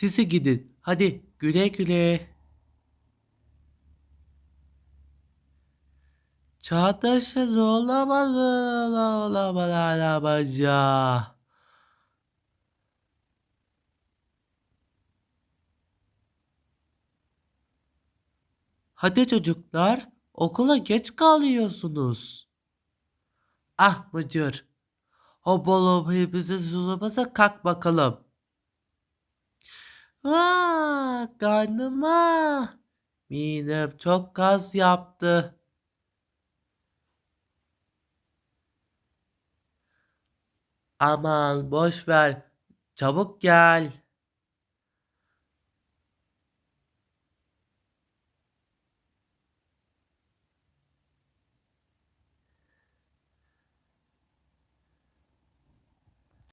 Sizi gidin. Hadi güle güle. Çağdaş'ın olamaz olamaz arabacı. Hadi çocuklar, okula geç kalıyorsunuz. Ah Bıcır, hobolom hepimizi susamaza kalk bakalım. Aa, karnıma. Midem çok gaz yaptı. Aman boş ver. Çabuk gel.